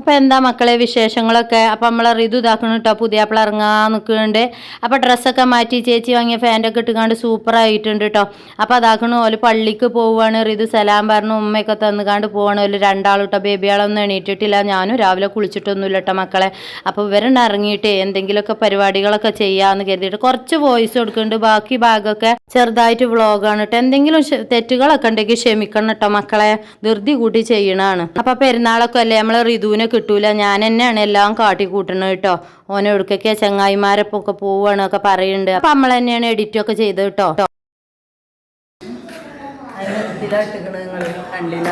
അപ്പോൾ എന്താ മക്കളെ വിശേഷങ്ങളൊക്കെ? അപ്പോൾ നമ്മളെ ഋതു ഇതാക്കണം കേട്ടോ പുതിയ ആപ്പിൾ ഇറങ്ങാൻ നിൽക്കുന്നുണ്ട് അപ്പം ഡ്രസ്സൊക്കെ മാറ്റി ചേച്ചി വാങ്ങിയ ഫാന്റൊക്കെ ഇട്ടുകൊണ്ട് സൂപ്പറായിട്ടുണ്ട് കേട്ടോ അപ്പോൾ അതാക്കണു ഓൽ പള്ളിക്ക് പോവുകയാണ് ഋതു സലാം പറഞ്ഞു ഉമ്മയൊക്കെ തന്നുകാണ്ട് പോവാണ്. ഓൽ കേട്ടോ ബേബിയാളൊന്നും എണീറ്റിട്ടില്ല. ഞാനും രാവിലെ കുളിച്ചിട്ടൊന്നുമില്ല കേട്ടോ മക്കളെ. അപ്പോൾ ഇവരുണ്ട് ഇറങ്ങിയിട്ട് എന്തെങ്കിലുമൊക്കെ പരിപാടികളൊക്കെ ചെയ്യാമെന്ന് കരുതിയിട്ട് കുറച്ച് വോയിസ് കൊടുക്കുന്നുണ്ട്. ബാക്കി ഭാഗമൊക്കെ ചെറുതായിട്ട് വ്ളോഗാണ് കേട്ടോ എന്തെങ്കിലും തെറ്റുകളൊക്കെ ഉണ്ടെങ്കിൽ ക്ഷമിക്കണം കേട്ടോ മക്കളെ. ധൃതി കൂട്ടി ചെയ്യണതാണ്. അപ്പോൾ പെരുന്നാളൊക്കെ അല്ലേ? നമ്മളെ ഋതുവിനെ കിട്ടൂല ഞാൻ തന്നെയാണ് എല്ലാം കാട്ടി കൂട്ടണത് കേട്ടോ ഓനെ എവിടേക്കൊക്കെ ചങ്ങായിമാരൊപ്പം ഒക്കെ പോവാണ് ഒക്കെ പറയുന്നുണ്ട് അപ്പം നമ്മൾ തന്നെയാണ് എഡിറ്റ് ഒക്കെ ചെയ്തത് കേട്ടോ കണ്ടില്ല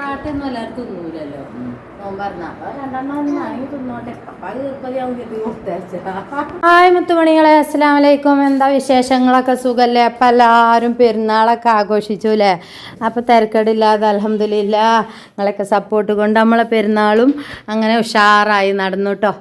പൊറാട്ടൊന്നും എല്ലാവർക്കും തിന്നൂലല്ലോ ഹായ് മുത്തുമണികളെ അസ്സാം വലൈക്കും എന്താ വിശേഷങ്ങളൊക്കെ സുഖല്ലേ? അപ്പം എല്ലാവരും പെരുന്നാളൊക്കെ ആഘോഷിച്ചു അല്ലേ അപ്പോൾ തിരക്കടില്ലാതെ അലഹമില്ല നിങ്ങളൊക്കെ സപ്പോർട്ട് കൊണ്ട് നമ്മളെ പെരുന്നാളും അങ്ങനെ ഉഷാറായി നടന്നു കേട്ടോ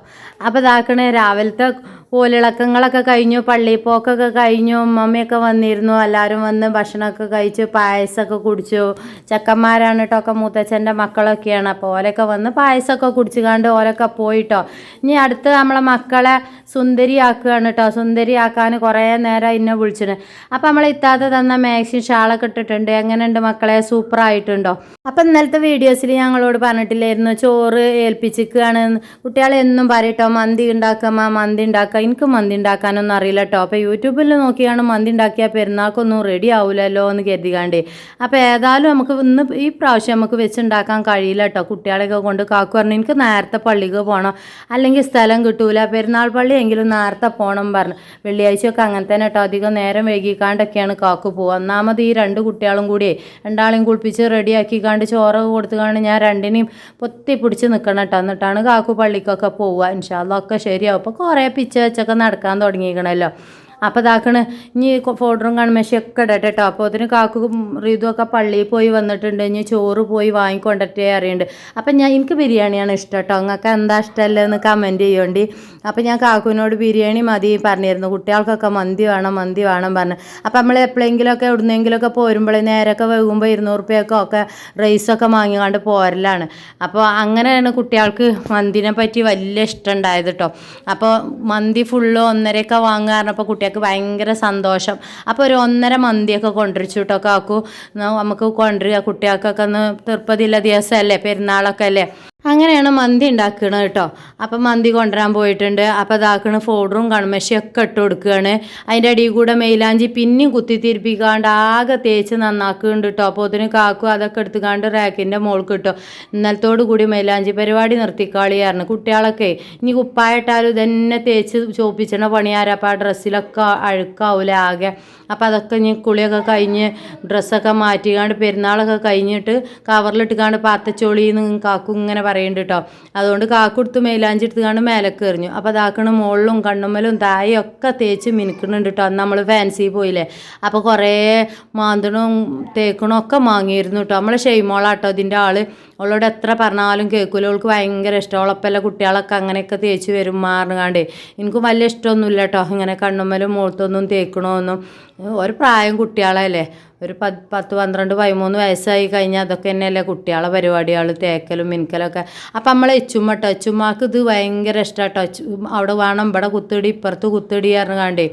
അപ്പോൾ ഇതാക്കണേ രാവിലത്തെ കോലിളക്കങ്ങളൊക്കെ കഴിഞ്ഞു പള്ളിപ്പോക്കൊക്കെ കഴിഞ്ഞു ഉമ്മമ്മയൊക്കെ വന്നിരുന്നു എല്ലാവരും വന്ന് ഭക്ഷണമൊക്കെ കഴിച്ചു പായസമൊക്കെ കുടിച്ചു. ചെക്കന്മാരാണ് കേട്ടോ ഒക്കെ മൂത്തച്ഛന്റെ മക്കളൊക്കെയാണ്. അപ്പോൾ ഓലൊക്കെ വന്ന് പായസമൊക്കെ കുടിച്ചുകാണ്ട് ഓലൊക്കെ പോയിട്ടോ. ഇനി അടുത്ത് നമ്മളെ മക്കളെ സുന്ദരിയാക്കുകയാണ് കേട്ടോ സുന്ദരിയാക്കാൻ കുറേ നേരം ഇന്നെ വിളിച്ചിട് അപ്പോൾ നമ്മൾ ഇത്താത്ത തന്ന മാക്സിം ഷാളൊക്കെ ഇട്ടിട്ടുണ്ട്. എങ്ങനെയുണ്ട് മക്കളെ? സൂപ്പർ ആയിട്ടുണ്ടോ അപ്പം ഇന്നലത്തെ വീഡിയോസിൽ ഞങ്ങളോട് പറഞ്ഞിട്ടില്ലായിരുന്നു ചോറ് ഏൽപ്പിച്ചിരിക്കുകയാണ് കുട്ടികളെന്നും പറയട്ടോ മന്തി ഉണ്ടാക്കുക മന്തി ഉണ്ടാക്കുക എനിക്ക് മന്തി ഉണ്ടാക്കാനൊന്നും അറിയില്ല കേട്ടോ അപ്പോൾ യൂട്യൂബിൽ നോക്കിയാണ് മന്തി ഉണ്ടാക്കിയാൽ പെരുന്നാൾക്കൊന്നും റെഡി ആവില്ലല്ലോ എന്ന് കരുതികാണ്ട് അപ്പോൾ ഏതായാലും നമുക്ക് ഇന്ന് ഈ പ്രാവശ്യം നമുക്ക് വെച്ചുണ്ടാക്കാൻ കഴിയില്ല കേട്ടോ കുട്ടികളെയൊക്കെ കൊണ്ട് കാക്കു പറഞ്ഞു എനിക്ക് നേരത്തെ പള്ളിക്ക് പോകണം അല്ലെങ്കിൽ സ്ഥലം കിട്ടൂല. പെരുന്നാൾ പള്ളി എങ്കിലും നേരത്തെ പോകണം പറഞ്ഞു. വെള്ളിയാഴ്ചയൊക്കെ അങ്ങനെ തന്നെ കേട്ടോ അധികം നേരം വൈകിക്കാണ്ടൊക്കെയാണ് കാക്കു പോവുക ഒന്നാമത് ഈ രണ്ട് കുട്ടികളും കൂടി രണ്ടാളെയും കുളിപ്പിച്ച് റെഡിയാക്കിക്കാണ്ട് ചോറ് കൊടുത്തുകാണ്ട് ഞാൻ രണ്ടിനെയും പൊത്തി പിടിച്ച് നിൽക്കണം കേട്ടോ എന്നിട്ടാണ് കാക്കു പള്ളിക്കൊക്കെ പോവുക. ഇൻഷാല്ല ഒക്കെ ശരിയാവും. അപ്പോൾ കുറേ പിച്ച വെച്ചൊക്കെ നടക്കാൻ തുടങ്ങിയിരിക്കണല്ലോ. അപ്പോൾ ഇതാക്കണ് ഇനി ഫോട്ടറും കൺമശിയൊക്കെ ഇടട്ടെ കേട്ടോ അപ്പോൾ അതിന് കാക്കും റീതുമൊക്കെ പള്ളിയിൽ പോയി വന്നിട്ടുണ്ട്. ഇനി ചോറ് പോയി വാങ്ങിക്കൊണ്ടിട്ടേ അറിയുന്നുണ്ട് അപ്പം ഞാൻ എനിക്ക് ബിരിയാണിയാണ് ഇഷ്ടം കേട്ടോ നിങ്ങൾക്ക് എന്താ ഇഷ്ടമല്ലെന്ന് കമന്റ് ചെയ്യോണ്ടി. അപ്പം ഞാൻ കാക്കുവിനോട് ബിരിയാണി മതി പറഞ്ഞിരുന്നു. കുട്ടികൾക്കൊക്കെ മന്തി വേണം മന്തി വേണം പറഞ്ഞു. അപ്പം നമ്മൾ എപ്പോഴെങ്കിലുമൊക്കെ എവിടുന്നെങ്കിലുമൊക്കെ പോരുമ്പോൾ നേരൊക്കെ വൈകുമ്പോൾ ഇരുന്നൂറ് റുപ്യൊക്കെ ഒക്കെ റൈസൊക്കെ വാങ്ങിക്കാണ്ട് പോരലാണ്. അപ്പോൾ അങ്ങനെയാണ് കുട്ടികൾക്ക് മന്തിനെ പറ്റി വലിയ ഇഷ്ടം ഉണ്ടായത് കേട്ടോ അപ്പോൾ മന്തി ഫുള്ള് ഒന്നരയൊക്കെ വാങ്ങുക പറഞ്ഞപ്പോൾ കുട്ടികൾക്ക് ഭയങ്കര സന്തോഷം. അപ്പോൾ ഒരു ഒന്നര മന്തിയൊക്കെ കൊണ്ടുവരിച്ചു കേട്ടോ കാക്കു നമുക്ക് കൊണ്ടുവരിക. കുട്ടികൾക്കൊക്കെ ഒന്ന് തീർപ്പതില്ല ദിവസമല്ലേ പെരുന്നാളൊക്കെ അല്ലേ? അങ്ങനെയാണ് മന്തി ഉണ്ടാക്കുന്നത് കേട്ടോ. അപ്പം മന്തി കൊണ്ടുവരാൻ പോയിട്ടുണ്ട്. അപ്പോൾ ഇതാക്കണ ഫോഡറും കൺമശിയൊക്കെ ഇട്ട് കൊടുക്കുകയാണ്. അതിന്റെ അടിയിൽ കൂടെ മെയിലാഞ്ചി പിന്നെയും കുത്തി തിരിപ്പിക്കാണ്ട് ആകെ തേച്ച് നന്നാക്കുന്നുണ്ട് കേട്ടോ. അപ്പോൾ അതിന് കാക്കും അതൊക്കെ എടുത്തുകാണ്ട് റാക്കിന്റെ മോൾക്ക് കിട്ടും ഇന്നലത്തോടു കൂടി മെയിലാഞ്ചി പരിപാടി നിർത്തിക്കാളിയായിരുന്നു. കുട്ടികളൊക്കെ ഇനി കുപ്പായിട്ടാലും ഇതന്നെ തേച്ച് ചോപ്പിച്ചണ പണിയാരപ്പോൾ ആ ഡ്രസ്സിലൊക്കെ അഴുക്കാവൂല ആകെ. അപ്പം അതൊക്കെ ഇനി കുളിയൊക്കെ കഴിഞ്ഞ് ഡ്രസ്സൊക്കെ മാറ്റിക്കാണ്ട് പെരുന്നാളൊക്കെ കഴിഞ്ഞിട്ട് കവറിലിട്ടുകാണ്ട് പാത്തച്ചോളിന്ന് കാക്കും ഇങ്ങനെ പറയുന്നുണ്ട് കേട്ടോ അതുകൊണ്ട് കാക്കുടുത്ത് മേലാഞ്ചി എടുത്തുകാണ്ട് മേലക്ക് എറിഞ്ഞു. അപ്പോൾ അതാക്കണ മുകളിലും കണ്ണുമ്മലും തായൊക്കെ തേച്ച് മിനുക്കുന്നുണ്ട് കേട്ടോ അന്ന് നമ്മൾ ഫാൻസി പോയില്ലേ. അപ്പോൾ കുറേ മാന്തണും തേക്കണും ഒക്കെ വാങ്ങിയിരുന്നു കേട്ടോ നമ്മളെ ഷെയ്മോളാട്ടോ ഇതിന്റെ ആൾ. അവളോട് എത്ര പറഞ്ഞാലും കേൾക്കില്ല അവൾക്ക് ഭയങ്കര ഇഷ്ടം. അവളപ്പല്ല കുട്ടികളൊക്കെ അങ്ങനെയൊക്കെ തേച്ച് വരും മാറുകാണ്ട് എനിക്കും വലിയ ഇഷ്ടമൊന്നുമില്ല കേട്ടോ ഇങ്ങനെ കണ്ണുമ്മലും മുഖത്തൊന്നും തേക്കണമൊന്നും ഒരു പ്രായം കുട്ടികളല്ലേ. ഒരു പത്ത് പത്ത് പന്ത്രണ്ട് പതിമൂന്ന് വയസ്സായി കഴിഞ്ഞാൽ അതൊക്കെ തന്നെയല്ലേ കുട്ടികളെ പരിപാടികൾ തേക്കലും മിനുക്കലൊക്കെ. അപ്പം നമ്മളെ എച്ചുമ്മ കേട്ടോ എച്ചുമ്മാക്ക് ഇത് ഭയങ്കര ഇഷ്ടമാട്ടോ അവിടെ വേണം ഇവിടെ കുത്തിടി ഇപ്പുറത്ത് കുത്തിടി പറഞ്ഞാണ്ടേ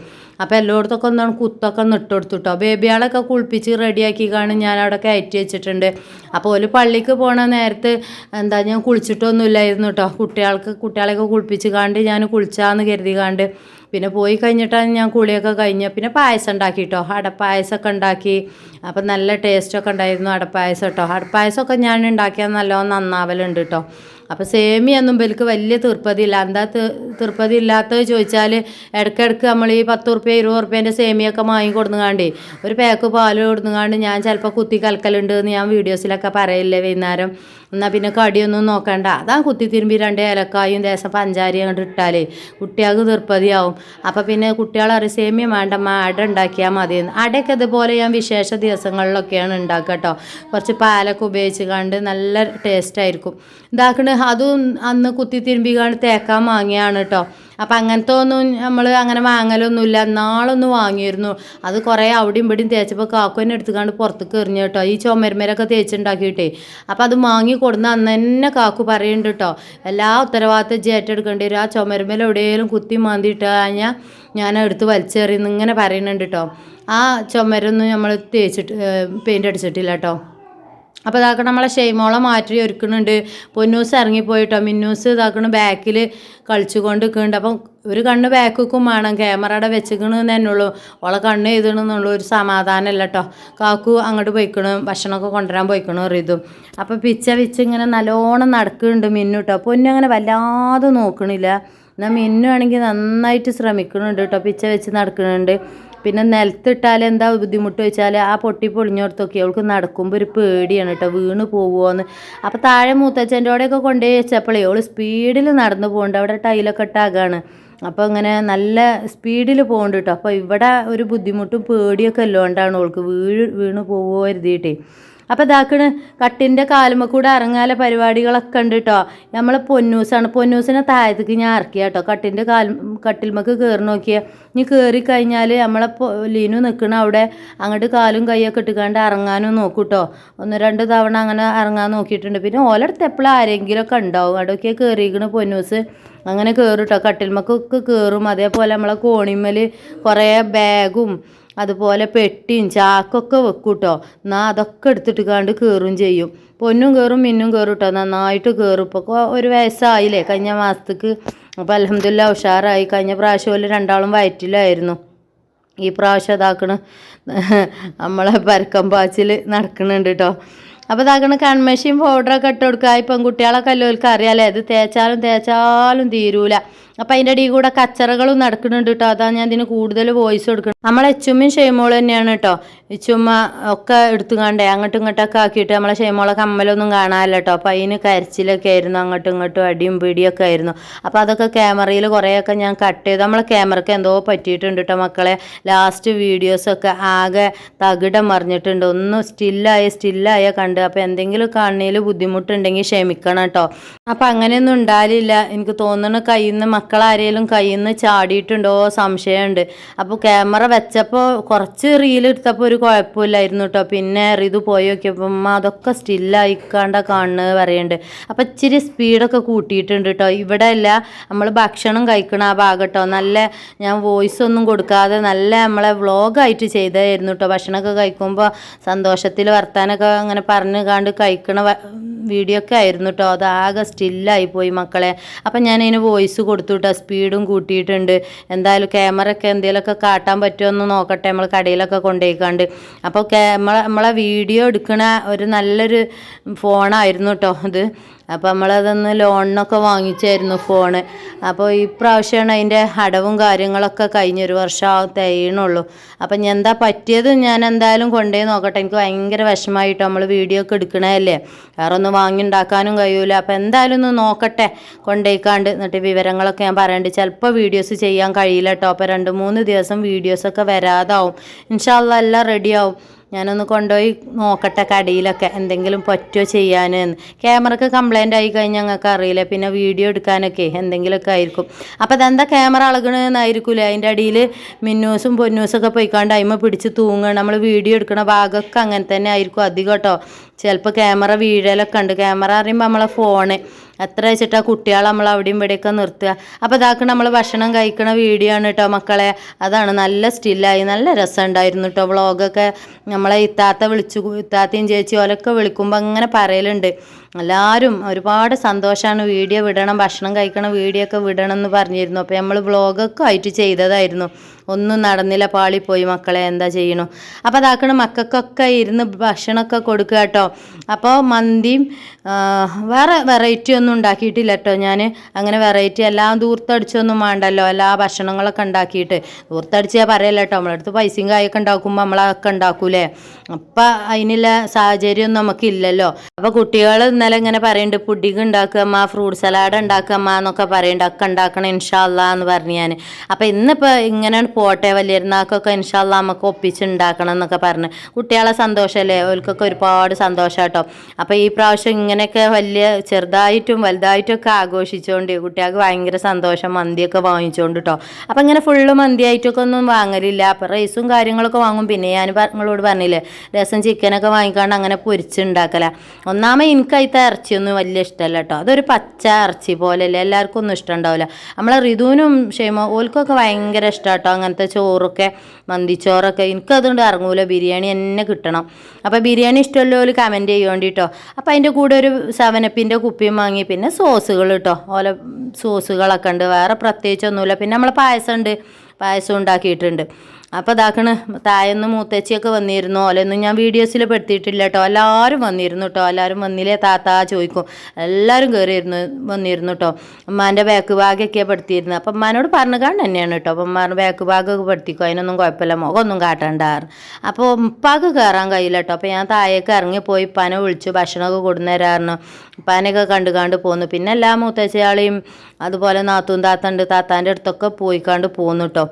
അപ്പോൾ എല്ലായിടത്തൊക്കെ ഒന്നാണ് കുത്തൊക്കെ നിട്ട് കൊടുത്തുട്ടോ കൊടുത്തു ബേബിയാളൊക്കെ കുളിപ്പിച്ച് റെഡിയാക്കി കാണും ഞാൻ അവിടെ കയറ്റി വെച്ചിട്ടുണ്ട്. അപ്പോൾ ഒരു പള്ളിക്ക് പോണ നേരത്ത് എന്താ ഞാൻ കുളിച്ചിട്ടൊന്നുമില്ലായിരുന്നു കേട്ടോ കുട്ടികൾക്ക് കുട്ടികളെയൊക്കെ കുളിപ്പിച്ച് കാണ്ട് ഞാൻ കുളിച്ചാന്ന് കരുതി കാണ്ട് പിന്നെ പോയി കഴിഞ്ഞിട്ടാണ് ഞാൻ കുളിയൊക്കെ കഴിഞ്ഞ് പിന്നെ പായസം ഉണ്ടാക്കി കേട്ടോ അടപ്പായസമൊക്കെ ഉണ്ടാക്കി. അപ്പം നല്ല ടേസ്റ്റൊക്കെ ഉണ്ടായിരുന്നു അടപ്പായസം കേട്ടോ അടപ്പായസമൊക്കെ ഞാൻ ഉണ്ടാക്കിയാൽ നല്ലോണം നന്നാവലുണ്ട് കേട്ടോ അപ്പോൾ സേമിയൊന്നും ഇവർക്ക് വലിയ തീർപ്പതിയില്ല. എന്താ തീർപ്പതി ഇല്ലാത്തത് ചോദിച്ചാൽ ഇടയ്ക്കിടയ്ക്ക് നമ്മൾ ഈ പത്ത് ഉറുപ്പ്യ ഇരുപത് ഉറുപ്പ്യേന്റെ സേമിയൊക്കെ വാങ്ങി കൊടുന്നുകാണ്ടേ ഒരു പാക്ക് പാൽ കൊടുന്നുകാണ്ട് ഞാൻ ചിലപ്പോൾ കുത്തി കലക്കലുണ്ട് എന്ന് ഞാൻ വീഡിയോസിലൊക്കെ പറയില്ലേ വൈകുന്നേരം. എന്നാൽ പിന്നെ കടിയൊന്നും നോക്കണ്ട. അതാ കുത്തി തിരുമ്പി രണ്ട് ഏലക്കായും ദേശം പഞ്ചാരി അങ്ങോട്ട് ഇട്ടാലേ കുട്ടികൾക്ക് തീർപ്പതിയാവും. അപ്പം പിന്നെ കുട്ടികളറി സേമിയ വേണ്ട അട ഉണ്ടാക്കിയാൽ മതി അടയൊക്കെ ഇതുപോലെ ഞാൻ വിശേഷ ദിവസങ്ങളിലൊക്കെയാണ് ഉണ്ടാക്കുക കേട്ടോ കുറച്ച് പാലൊക്കെ ഉപയോഗിച്ച് കണ്ട് നല്ല ടേസ്റ്റായിരിക്കും ഇതാക്കണ് അതും അന്ന് കുത്തി തിരുമ്പി കണ്ട് തേക്കാൻ വാങ്ങിയാണ് കേട്ടോ അപ്പം അങ്ങനത്തെ ഒന്നും നമ്മൾ അങ്ങനെ വാങ്ങലൊന്നുമില്ല. നാളൊന്ന് വാങ്ങിയിരുന്നു. അത് കുറേ അവിടെയും ഇവിടെയും തേച്ചപ്പോൾ കാക്കു തന്നെ എടുത്തുകൊണ്ട് പുറത്തേക്ക് എറിഞ്ഞു കേട്ടോ. ഈ ചുമരുമേലൊക്കെ തേച്ചുണ്ടാക്കിയിട്ടേ. അപ്പം അത് വാങ്ങി കൊടുന്ന അന്ന് തന്നെ കാക്കു പറയുന്നുണ്ട് കേട്ടോ. എല്ലാ ഉത്തരവാദിത്തം ജേറ്റെടുക്കേണ്ടി വരും. ആ ചുമരുമേൽ എവിടെയെങ്കിലും കുത്തി മാന്തിയിട്ട് കഴിഞ്ഞാൽ ഞാൻ എടുത്ത് വലിച്ചെറിയുന്നു ഇങ്ങനെ പറയുന്നുണ്ട് കേട്ടോ. ആ ചുമരൊന്നും നമ്മൾ തേച്ചിട്ട് പെയിന്റ് അടിച്ചിട്ടില്ല കേട്ടോ. അപ്പോൾ ഇതാക്കണം നമ്മളെ ഷെയ്മോളെ മാറ്റി ഒരുക്കുന്നുണ്ട്. പൊന്നൂസ് ഇറങ്ങിപ്പോയിട്ടോ മിന്നൂസ് ഇതാക്കണ ബാക്കിൽ കളിച്ചുകൊണ്ട് നിൽക്കുന്നുണ്ട് അപ്പം ഒരു കണ്ണ് ബാക്കും വേണം ക്യാമറയുടെ വെച്ചിക്കണെന്ന് തന്നെ ഉള്ളൂ. ഓളെ കണ്ണ് എഴുതണമെന്നുള്ള ഒരു സമാധാനമല്ല കേട്ടോ കാക്കു അങ്ങോട്ട് പോയിക്കണു ഭക്ഷണമൊക്കെ കൊണ്ടുവരാൻ പോയിക്കണു ഇതും അപ്പോൾ പിച്ച പിച്ച ഇങ്ങനെ നല്ലോണം നടക്കുന്നുണ്ട് മിന്നു കേട്ടോ പൊന്നു അങ്ങനെ വല്ലാതെ നോക്കണില്ല. എന്നാൽ മിന്നു ആണെങ്കിൽ നന്നായിട്ട് ശ്രമിക്കുന്നുണ്ട് കേട്ടോ പിച്ച വെച്ച് നടക്കുന്നുണ്ട്. പിന്നെ നിലത്തിട്ടാൽ എന്താ ബുദ്ധിമുട്ട് വെച്ചാൽ ആ പൊട്ടി പൊളിഞ്ഞോടത്തൊക്കെ അവൾക്ക് നടക്കുമ്പോൾ ഒരു പേടിയാണ് കേട്ടോ വീണ് പോവുമോന്ന് അപ്പോൾ താഴെ മൂത്തച്ഛന്റെ അവിടെയൊക്കെ കൊണ്ടുപോയി വെച്ചപ്പോഴേ അവൾ സ്പീഡിൽ നടന്നു പോകുന്നുണ്ട് അവിടെ ടൈലൊക്കെ ഇട്ടാകാണ് അപ്പോൾ ഇങ്ങനെ നല്ല സ്പീഡിൽ പോകുന്നുണ്ട് കേട്ടോ. അപ്പോൾ ഇവിടെ ഒരു ബുദ്ധിമുട്ടും പേടിയൊക്കെ ഉള്ളതുകൊണ്ടാണ് അവൾക്ക് വീഴ് വീണ് പോവുമോ കരുതിയിട്ടേ. അപ്പോൾ ഇതാക്കണ് കട്ടിന്റെ കാലുമ കൂടെ ഇറങ്ങാല പരിപാടികളൊക്കെ ഉണ്ട് കേട്ടോ നമ്മളെ പൊന്നൂസാണ്. പൊന്നൂസിനെ താഴത്തേക്ക് ഞാൻ ഇറക്കിയ കേട്ടോ കട്ടിന്റെ കാൽ കട്ടിൽമക്ക് കയറി നോക്കിയ. ഇനി കയറി കഴിഞ്ഞാൽ നമ്മളെ ലീനു നിൽക്കണ അവിടെ. അങ്ങോട്ട് കാലും കൈയൊക്കെ ഇട്ടുകൊണ്ട് ഇറങ്ങാനും നോക്കും കേട്ടോ ഒന്ന് രണ്ട് തവണ അങ്ങനെ ഇറങ്ങാൻ നോക്കിയിട്ടുണ്ട്. പിന്നെ ഓലടുത്ത് എപ്പോഴും ആരെങ്കിലുമൊക്കെ ഉണ്ടാവും. അവിടെയൊക്കെ കയറിയിരിക്കണ പൊന്നൂസ്. അങ്ങനെ കയറും കേട്ടോ കട്ടിൽമക്കൊക്കെ കയറും അതേപോലെ നമ്മളെ കോണിമ്മൽ കുറേ ബാഗും അതുപോലെ പെട്ടിയും ചാക്കൊക്കെ വെക്കും കേട്ടോ എന്നാൽ അതൊക്കെ എടുത്തിട്ട് കണ്ട് കയറും ചെയ്യും. പൊന്നും കയറും മിന്നും കയറും കേട്ടോ നന്നായിട്ട് കയറും ഇപ്പോൾ ഒരു വയസ്സായില്ലേ? കഴിഞ്ഞ മാസത്തേക്ക്. അപ്പോൾ അലഹമില്ല ഉഷാറായി. കഴിഞ്ഞ പ്രാവശ്യം പോലെ രണ്ടാളും വയറ്റിലായിരുന്നു. ഈ പ്രാവശ്യം ഇതാക്കണ് നമ്മളെ പരക്കം പാച്ചിൽ നടക്കുന്നുണ്ട് കേട്ടോ അപ്പോൾ ഇതാക്കണ കൺമഷിയും പൗഡറൊക്കെ ഇട്ട് കൊടുക്കുക. ഈ പെൺകുട്ടികളൊക്കെ എല്ലാവർക്കും അറിയാലേ അത് തേച്ചാലും തേച്ചാലും തീരൂല. അപ്പം അതിന്റെ ഇടയിൽ കൂടെ കച്ചറകളും നടക്കുന്നുണ്ട് കേട്ടോ അതാ ഞാൻ ഇതിന് കൂടുതൽ വോയിസ് കൊടുക്കണം നമ്മളെ ചുമ്മയും ഷെയ്മോളും തന്നെയാണ് കേട്ടോ ചുമ്മ ഒക്കെ എടുത്തുകാണ്ടേ അങ്ങോട്ടും ഇങ്ങോട്ടൊക്കെ ആക്കിയിട്ട് നമ്മളെ ഷെയ്മോളെ കമ്മലൊന്നും കാണാനില്ല കേട്ടോ അപ്പം അതിന് കരച്ചിലൊക്കെ ആയിരുന്നു അങ്ങോട്ടും ഇങ്ങോട്ടും അടിയും പിടിയൊക്കെ ആയിരുന്നു. അപ്പോൾ അതൊക്കെ ക്യാമറയിൽ കുറേയൊക്കെ ഞാൻ കട്ട് ചെയ്തു. നമ്മളെ ക്യാമറയ്ക്ക് എന്തോ പറ്റിയിട്ടുണ്ട് കേട്ടോ മക്കളെ. ലാസ്റ്റ് വീഡിയോസൊക്കെ ആകെ തകിടം മറിഞ്ഞിട്ടുണ്ട്. ഒന്ന് സ്റ്റില്ലായ സ്റ്റില്ലായ കണ്ട് അപ്പോൾ എന്തെങ്കിലും കാണുന്നതിൽ ബുദ്ധിമുട്ടുണ്ടെങ്കിൽ ക്ഷമിക്കണം കേട്ടോ. അപ്പോൾ അങ്ങനെയൊന്നും ഉണ്ടാവില്ല എനിക്ക് തോന്നുന്നു കയ്യിൽ നിന്ന് മക്കളാരേലും കയ്യിൽ നിന്ന് ചാടിയിട്ടുണ്ടോ സംശയമുണ്ട്. അപ്പോൾ ക്യാമറ വെച്ചപ്പോൾ കുറച്ച് റീൽ എടുത്തപ്പോൾ ഒരു കുഴപ്പമില്ലായിരുന്നു കേട്ടോ. പിന്നെ റിതു പോയി നോക്കിയപ്പോൾ ഉമ്മ അതൊക്കെ സ്റ്റില്ലായിക്കാണ്ട കാണുന്നത് പറയുന്നുണ്ട് അപ്പോൾ ഇച്ചിരി സ്പീഡൊക്കെ കൂട്ടിയിട്ടുണ്ട് കേട്ടോ. ഇവിടെ അല്ല നമ്മൾ ഭക്ഷണം കഴിക്കണ ആ ഭാഗം കേട്ടോ നല്ല ഞാൻ വോയിസ് ഒന്നും കൊടുക്കാതെ നല്ല നമ്മളെ വ്ളോഗായിട്ട് ചെയ്തായിരുന്നു കേട്ടോ. ഭക്ഷണമൊക്കെ കഴിക്കുമ്പോൾ സന്തോഷത്തിൽ വർത്താനൊക്കെ അങ്ങനെ പറഞ്ഞ് കാണ്ട് കഴിക്കണ വീഡിയോ ഒക്കെ ആയിരുന്നു കേട്ടോ അത് സ്റ്റില്ലായി പോയി മക്കളെ. അപ്പം ഞാൻ അതിന് വോയിസ് കൊടുത്തു കേട്ടോ സ്പീഡും കൂട്ടിയിട്ടുണ്ട്. എന്തായാലും ക്യാമറ ഒക്കെ എന്തെങ്കിലുമൊക്കെ കാട്ടാൻ പറ്റുമോ എന്ന് നോക്കട്ടെ. നമ്മൾ കടയിലൊക്കെ കൊണ്ടുപോയിക്കാണ്ട് അപ്പോൾ ക്യാമറ നമ്മളെ വീഡിയോ എടുക്കണ ഒരു നല്ലൊരു ഫോണായിരുന്നു കേട്ടോ ഇത്. അപ്പോൾ നമ്മളതൊന്ന് ലോണിനൊക്കെ വാങ്ങിച്ചായിരുന്നു ഫോണ്. അപ്പോൾ ഈ പ്രാവശ്യമാണ് അതിന്റെ അടവും കാര്യങ്ങളൊക്കെ കഴിഞ്ഞൊരു വർഷം തികയണുള്ളൂ അപ്പം ഞാൻ എന്താ പറ്റിയത് ഞാൻ എന്തായാലും കൊണ്ടുപോയി നോക്കട്ടെ. എനിക്ക് ഭയങ്കര വിഷമമായിട്ട് നമ്മൾ വീഡിയോ ഒക്കെ എടുക്കണതല്ലേ വേറെ ഒന്നും വാങ്ങി ഉണ്ടാക്കാനും കഴിയൂല. അപ്പം എന്തായാലും ഒന്ന് നോക്കട്ടെ കൊണ്ടുപോയിക്കാണ്ട് എന്നിട്ട് വിവരങ്ങളൊക്കെ ഞാൻ പറയണ്ട്. ചിലപ്പോൾ വീഡിയോസ് ചെയ്യാൻ കഴിയില്ല കേട്ടോ. അപ്പോൾ രണ്ട് മൂന്ന് ദിവസം വീഡിയോസൊക്കെ വരാതാവും. ഇൻഷാല്ല എല്ലാം റെഡിയാവും ഞാനൊന്ന് കൊണ്ടുപോയി നോക്കട്ടെ കടയിലൊക്കെ എന്തെങ്കിലും പറ്റുമോ ചെയ്യാൻ ക്യാമറക്ക് കംപ്ലൈന്റ് ആയി കഴിഞ്ഞാൽ ഞങ്ങൾക്ക് അറിയില്ല. പിന്നെ വീഡിയോ എടുക്കാനൊക്കെ എന്തെങ്കിലുമൊക്കെ ആയിരിക്കും. അപ്പോൾ അതെന്താ ക്യാമറ അളകണമെന്നായിരിക്കില്ലേ അതിന്റെ അടിയിൽ മിന്നൂസും ഒക്കെ പോയിക്കാണ്ട് അയിമ പിടിച്ച് തൂങ്ങുക നമ്മൾ വീഡിയോ എടുക്കണ ഭാഗമൊക്കെ അങ്ങനെ തന്നെ ആയിരിക്കും അധികം കേട്ടോ. ചിലപ്പോൾ ക്യാമറ വീഴലൊക്കെ ഉണ്ട്. ക്യാമറ അറിയുമ്പോൾ നമ്മളെ ഫോണ് എത്ര വെച്ചിട്ടാ കുട്ടികളെ നമ്മൾ അവിടെയും ഇവിടെയൊക്കെ നിർത്തുക. അപ്പോൾ ഇതാക്കി നമ്മൾ ഭക്ഷണം കഴിക്കണ വീഡിയോ ആണ് കേട്ടോ മക്കളെ. അതാണ് നല്ല സ്റ്റില്ലായി നല്ല രസമുണ്ടായിരുന്നു കേട്ടോ വ്ളോഗൊക്കെ നമ്മളെ ഇത്താത്ത വിളിച്ചു ഇത്താത്തയും ചേച്ചി ഓലൊക്കെ വിളിക്കുമ്പോൾ അങ്ങനെ പറയലുണ്ട്. എല്ലാവരും ഒരുപാട് സന്തോഷമാണ് വീഡിയോ വിടണം ഭക്ഷണം കഴിക്കണം വീഡിയോ ഒക്കെ വിടണം എന്ന് പറഞ്ഞിരുന്നു. അപ്പോൾ നമ്മൾ വ്ളോഗൊക്കെ ആയിട്ട് ചെയ്തതായിരുന്നു. ഒന്നും നടന്നില്ല പാളിപ്പോയി മക്കളെ എന്താ ചെയ്യണു? അപ്പോൾ അതാക്കണ മക്കൾക്കൊക്കെ ഇരുന്ന് ഭക്ഷണമൊക്കെ കൊടുക്കുക കേട്ടോ. അപ്പോൾ മന്തിയും വേറെ വെറൈറ്റി ഒന്നും ഉണ്ടാക്കിയിട്ടില്ല കേട്ടോ ഞാൻ അങ്ങനെ വെറൈറ്റി എല്ലാം ദൂർത്തടിച്ചൊന്നും വേണ്ടല്ലോ എല്ലാ ഭക്ഷണങ്ങളൊക്കെ ഉണ്ടാക്കിയിട്ട്. ദൂർത്തടിച്ചാൽ പറയല്ല കേട്ടോ നമ്മളടുത്ത് പൈസയും കായൊക്കെ ഉണ്ടാക്കുമ്പോൾ നമ്മളതൊക്കെ ഉണ്ടാക്കൂലേ? അപ്പം അതിനുള്ള സാഹചര്യം നമുക്കില്ലല്ലോ. അപ്പോൾ കുട്ടികൾ ഇന്നലെ ഇങ്ങനെ പറയുന്നുണ്ട് പുഡിങ് ഉണ്ടാക്കുക ഫ്രൂട്ട് സലാഡ് ഉണ്ടാക്കുക എന്നൊക്കെ പറയുന്നുണ്ട് ഒക്കെ ഉണ്ടാക്കണം ഇൻഷാല്ല എന്ന് പറഞ്ഞു ഞാൻ അപ്പോൾ ഇന്നിപ്പോൾ ഇങ്ങനെയാണ് പോട്ടെ വലിയൊരുന്നാക്കൊക്കെ ഇൻഷാല്ല നമുക്ക് ഒപ്പിച്ചുണ്ടാക്കണം എന്നൊക്കെ പറഞ്ഞ്. കുട്ടികളെ സന്തോഷമല്ലേ അവർക്കൊക്കെ ഒരുപാട് സന്തോഷം കേട്ടോ അപ്പോൾ ഈ പ്രാവശ്യം ഇങ്ങനെയൊക്കെ വലിയ ചെറുതായിട്ടും വലുതായിട്ടും ഒക്കെ ആഘോഷിച്ചുകൊണ്ട് കുട്ടികൾക്ക് ഭയങ്കര സന്തോഷം മന്തിയൊക്കെ വാങ്ങിച്ചുകൊണ്ട് കേട്ടോ അപ്പം ഇങ്ങനെ ഫുള്ള് മന്തി ആയിട്ടൊക്കെ ഒന്നും വാങ്ങലില്ല. അപ്പം റൈസും കാര്യങ്ങളൊക്കെ വാങ്ങും. പിന്നെ ഞാൻ നിങ്ങളോട് പറഞ്ഞില്ലേ രസം ചിക്കനൊക്കെ വാങ്ങിക്കാണ്ട് അങ്ങനെ പൊരിച്ചുണ്ടാക്കല. ഒന്നാമത് എനിക്കതിത്തെ ഇറച്ചിയൊന്നും വലിയ ഇഷ്ടമല്ല കേട്ടോ അതൊരു പച്ച ഇറച്ചി പോലെയല്ലേ? എല്ലാവർക്കും ഒന്നും ഇഷ്ടം ഉണ്ടാവില്ല നമ്മളെ ഋതുവിനും ക്ഷേമ ഓൽക്കൊക്കെ ഭയങ്കര ഇഷ്ടം കേട്ടോ അങ്ങനത്തെ ചോറൊക്കെ മന്തിച്ചോറൊക്കെ. എനിക്കതുകൊണ്ട് ഇറങ്ങൂല. ബിരിയാണി തന്നെ കിട്ടണം. അപ്പോൾ ബിരിയാണി ഇഷ്ടമല്ലോ ഒരു കമന്റ് ചെയ്യുകൊണ്ട് കേട്ടോ അപ്പോൾ അതിന്റെ കൂടെ ഒരു സെവനപ്പിന്റെ കുപ്പിയും വാങ്ങി പിന്നെ സോസുകൾ കേട്ടോ ഓല സോസുകളൊക്കെ ഉണ്ട്. വേറെ പ്രത്യേകിച്ചൊന്നുമില്ല. പിന്നെ നമ്മൾ പായസം ഉണ്ട്. പായസം ഉണ്ടാക്കിയിട്ടുണ്ട്. അപ്പോൾ ഇതാക്കണ് താഴെന്ന് മൂത്തച്ചിയൊക്കെ വന്നിരുന്നു. ഓലൊന്നും ഞാൻ വീഡിയോസിൽ പെടുത്തിയിട്ടില്ല കേട്ടോ എല്ലാവരും വന്നിരുന്നു കേട്ടോ എല്ലാവരും വന്നില്ലേ? താത്ത ചോദിക്കും. എല്ലാവരും കയറിയിരുന്നു വന്നിരുന്നു കേട്ടോ ഉമ്മാന്റെ ബാക്ക് ഭാഗമൊക്കെ പെടുത്തിയിരുന്നു. അപ്പം ഉമ്മാനോട് പറഞ്ഞു കാരണം തന്നെയാണ് കേട്ടോ അപ്പം ഉമ്മാരുടെ ബാക്ക് ഭാഗമൊക്കെ പെടുത്തിക്കോ? അതിനൊന്നും കുഴപ്പമില്ല. മുഖമൊന്നും കാട്ടണ്ടാറ് അപ്പോൾ ഉപ്പാക്ക് കയറാൻ കഴിയില്ല കേട്ടോ അപ്പോൾ ഞാൻ താഴേക്ക് ഇറങ്ങിപ്പോയി ഉപ്പാനെ വിളിച്ചു ഭക്ഷണമൊക്കെ ഉപ്പാനെയൊക്കെ കണ്ടു കണ്ട് പോന്നു. പിന്നെ എല്ലാ മൂത്തച്ചയാളെയും അതുപോലെ നാത്തും താത്തണ്ട് താത്താന്റെ അടുത്തൊക്കെ പോയി കണ്ട് പോന്നു കേട്ടോ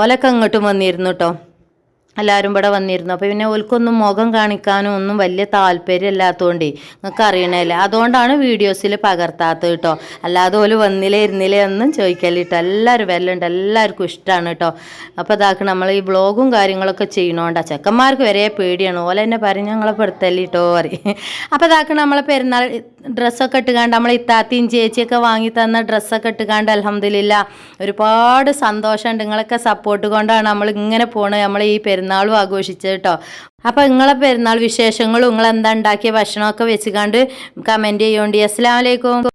ഓലൊക്കെ അങ്ങോട്ടും വന്നിരുന്നു കേട്ടോ എല്ലാവരും ഇവിടെ വന്നിരുന്നു. അപ്പോൾ പിന്നെ ഓൽക്കൊന്നും മുഖം കാണിക്കാനും ഒന്നും വലിയ താല്പര്യമില്ലാത്തതുകൊണ്ടേ നിങ്ങൾക്ക് അറിയണല്ലേ? അതുകൊണ്ടാണ് വീഡിയോസിൽ പകർത്താത്തത് കേട്ടോ അല്ലാതെ ഓൽ വന്നില്ലേ ഇരുന്നില്ലേ എന്നും ചോദിക്കല്ല കേട്ടോ എല്ലാവരും വരലുണ്ട്. എല്ലാവർക്കും ഇഷ്ടമാണ് കേട്ടോ അപ്പോൾ ഇതാക്കണം നമ്മൾ ഈ ബ്ലോഗും കാര്യങ്ങളൊക്കെ ചെയ്യണോണ്ടാ. ചെക്കന്മാർക്ക് വരെ പേടിയാണ്. ഓല എന്നെ പറയും ഞങ്ങളെ പെടുത്തല്ലേ കേട്ടോ പറയും. അപ്പോൾ ഇതാക്കണം നമ്മളെ പെരുന്നാൾ ഡ്രസ്സൊക്കെ ഇട്ടുകാണ്ട് നമ്മൾ ഇത്താത്തിയും ചേച്ചിയൊക്കെ വാങ്ങി തന്ന ഡ്രസ്സൊക്കെ ഇട്ടുകാണ്ട് അലഹമ്മദില്ല ഒരുപാട് സന്തോഷമുണ്ട്. നിങ്ങളൊക്കെ സപ്പോർട്ട് കൊണ്ടാണ് നമ്മൾ ഇങ്ങനെ പോണത് നമ്മൾ ഈ പെരുന്നാളും ആഘോഷിച്ചത് കേട്ടോ അപ്പോൾ നിങ്ങളെ പെരുന്നാൾ വിശേഷങ്ങളും നിങ്ങൾ എന്താ ഉണ്ടാക്കിയ ഭക്ഷണമൊക്കെ വെച്ചുകാണ്ട് കമന്റ് ചെയ്യുകൊണ്ട് അസ്സാം വലൈക്കും